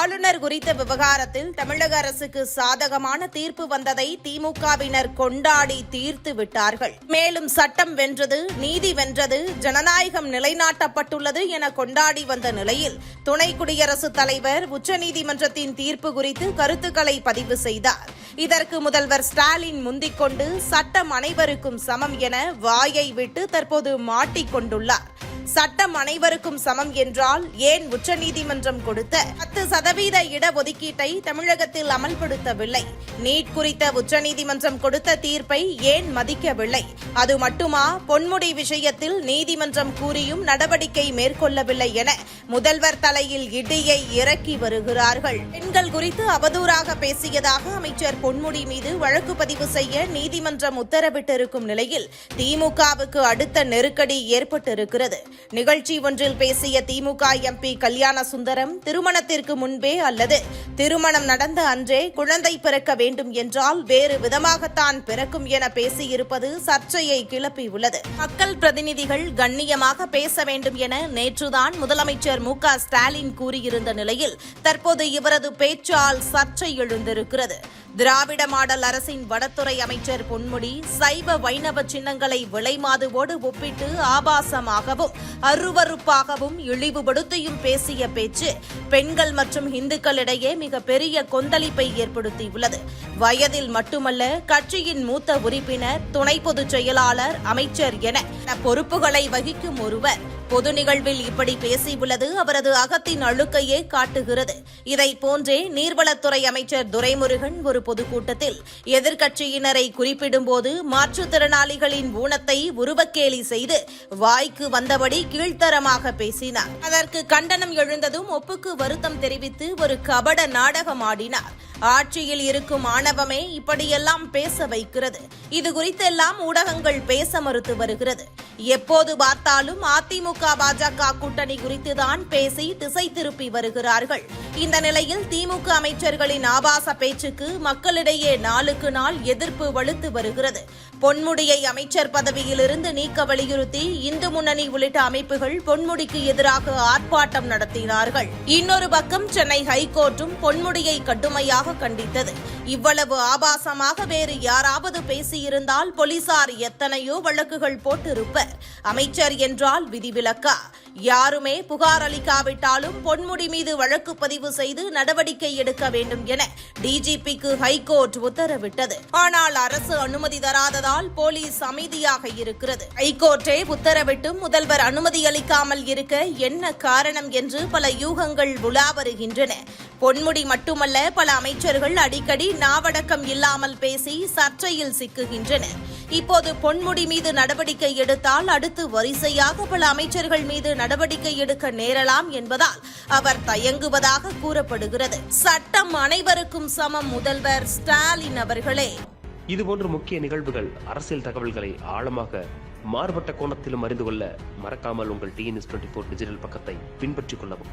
ஆளுநர் குறித்த விவகாரத்தில் தமிழக அரசுக்கு சாதகமான தீர்ப்பு வந்ததை திமுகவினர் கொண்டாடி தீர்த்து விட்டார்கள். மேலும் சட்டம் வென்றது நீதி வென்றது ஜனநாயகம் நிலைநாட்டப்பட்டுள்ளது என கொண்டாடி வந்த நிலையில் துணை குடியரசுத் தலைவர் உச்சநீதிமன்றத்தின் தீர்ப்பு குறித்து கருத்துக்களை பதிவு செய்தார். இதற்கு முதல்வர் ஸ்டாலின் முந்திக்கொண்டு சட்டம் அனைவருக்கும் சமம் என வாயை விட்டு தற்போது மாட்டிக்கொண்டுள்ளார் சட்டம் அனைவருக்கும் சமம் என்றால் ஏன் உச்சநீதிமன்றம் கொடுத்த பத்து சதவீத இடஒதுக்கீட்டை தமிழகத்தில் அமல்படுத்தவில்லை? நீட் குறித்த உச்சநீதிமன்றம் கொடுத்த தீர்ப்பை ஏன் மதிக்கவில்லை? அது மட்டுமா? பொன்முடி விஷயத்தில் நீதிமன்றம் கூறியும் நடவடிக்கை மேற்கொள்ளவில்லை என முதல்வர் தலையில் இடியை இறக்கி வருகிறார்கள். பெண்கள் குறித்து அவதூறாக பேசியதாக அமைச்சர் பொன்முடி மீது வழக்கு பதிவு செய்ய நீதிமன்றம் உத்தரவிட்டிருக்கும் நிலையில் திமுகவுக்கு அடுத்த நெருக்கடி ஏற்பட்டிருக்கிறது. நிகழ்ச்சி ஒன்றில் பேசிய திமுக எம்பி கல்யாண சுந்தரம் திருமணத்திற்கு முன்பே அல்லது திருமணம் நடந்த அன்றே குழந்தை பிறக்க வேண்டும் என்றால் வேறு விதமாகத்தான் பிறக்கும் என பேசியிருப்பது சர்ச்சையை கிளப்பியுள்ளது மக்கள் பிரதிநிதிகள் கண்ணியமாக பேச வேண்டும் என நேற்றுதான் முதலமைச்சர் மு க ஸ்டாலின் கூறியிருந்த நிலையில் தற்போது இவரது பேச்சால் சர்ச்சை எழுந்திருக்கிறது. திராவிட மாடல் அரசின் வனத்துறை அமைச்சர் பொன்முடி சைவ வைணவ சின்னங்களை விலைமாதுவோடு ஒப்பிட்டு ஆபாசமாகவும் அருவருப்பாகவும் இழிவுபடுத்தியும் பேசிய பேச்சு பெண்கள் மற்றும் இந்துக்களிடையே மிக மிக பெரிய கொந்தளிப்பை ஏற்படுத்தியுள்ளது. வயதில் மட்டுமல்ல கட்சியின் மூத்த உறுப்பினர் துணை பொதுச் செயலாளர் அமைச்சர் என பொறுப்புகளை வகிக்கும் ஒருவர். பொது நிகழ்வில் இப்படி பேசியுள்ளது அவரது அகத்தின் அழுக்கையே காட்டுகிறது. இதை போன்றே நீர்வளத்துறை அமைச்சர் துரைமுருகன் ஒரு பொதுக்கூட்டத்தில் எதிர்க்கட்சியினரை குறிப்பிடும்போது மாற்றுத்திறனாளிகளின் ஊனத்தை உருவக்கேலி செய்து வாய்க்கு வந்தபடி கீழ்த்தரமாக பேசினார். அதற்கு கண்டனம் எழுந்ததும் ஒப்புக்கு வருத்தம் தெரிவித்து ஒரு கபட நாடகமாடினார். ஆட்சியில் இருக்கும் ஆணவமே இப்படியெல்லாம் பேச வைக்கிறது. இது குறித்தெல்லாம் ஊடகங்கள் பேச மறுத்து வருகிறது. எப்போது பார்த்தாலும் அதிமுக பாஜக கூட்டணி குறித்துதான் பேசி திசை திருப்பி வருகிறார்கள். இந்த நிலையில் திமுக அமைச்சர்களின் ஆபாச பேச்சுக்கு மக்களிடையே நாளுக்கு நாள் எதிர்ப்பு வலுத்து வருகிறது. பொன்முடியை அமைச்சர் பதவியிலிருந்து நீக்க வலியுறுத்தி இந்து முன்னணி உள்ளிட்ட அமைப்புகள் பொன்முடிக்கு எதிராக ஆர்ப்பாட்டம் நடத்தினார்கள். இன்னொரு பக்கம் சென்னை ஹைகோர்ட்டும் பொன்முடியை கடுமையாக கண்டித்தது. இவ்வளவு ஆபாசமாக வேறு யாராவது பேசியிருந்தால் போலீசார் எத்தனையோ வழக்குகள் போட்டிருப்பர். அமைச்சர் என்றால் விதிவிலக்கா. யாருமே புகார் அளிக்காவிட்டாலும் பொன்முடி மீது வழக்கு பதிவு செய்து நடவடிக்கை எடுக்க வேண்டும் என டிஜிபிக்கு ஹைகோர்ட் உத்தரவிட்டது. ஆனால் அரசு அனுமதி தராததால் போலீஸ் அமைதியாக இருக்கிறது. ஹைகோர்ட்டே உத்தரவிட்டும் முதல்வர் அனுமதி அளிக்காமல் இருக்க என்ன காரணம் என்று பல யூகங்கள் உலா வருகின்றன பொன்முடி மட்டுமல்ல பல அமைச்சர்கள் அடிக்கடி நாவடக்கம் இல்லாமல் பேசி சர்ச்சையில் சிக்குகின்றனர் இப்போது பொன்முடி மீது நடவடிக்கை எடுத்தால் அடுத்து வரிசையாக பல அமைச்சர்கள் மீது நடவடிக்கை எடுக்க நேரலாம் என்பதால் அவர் தயங்குவதாக கூறப்படுகிறது. சட்டம் அனைவருக்கும் சமம் முதல்வர் ஸ்டாலின் அவர்களே. இதுபோன்ற முக்கிய நிகழ்வுகள் அரசியல் தகவல்களை ஆழமாக மாறுபட்ட கோணத்திலும் அறிந்து கொள்ள மறக்காமல் உங்கள் டிஎன்எஸ் டுவெண்ட்டி ஃபோர் டிஜிட்டல் பக்கத்தை பின்பற்றிக் கொள்ளவும்.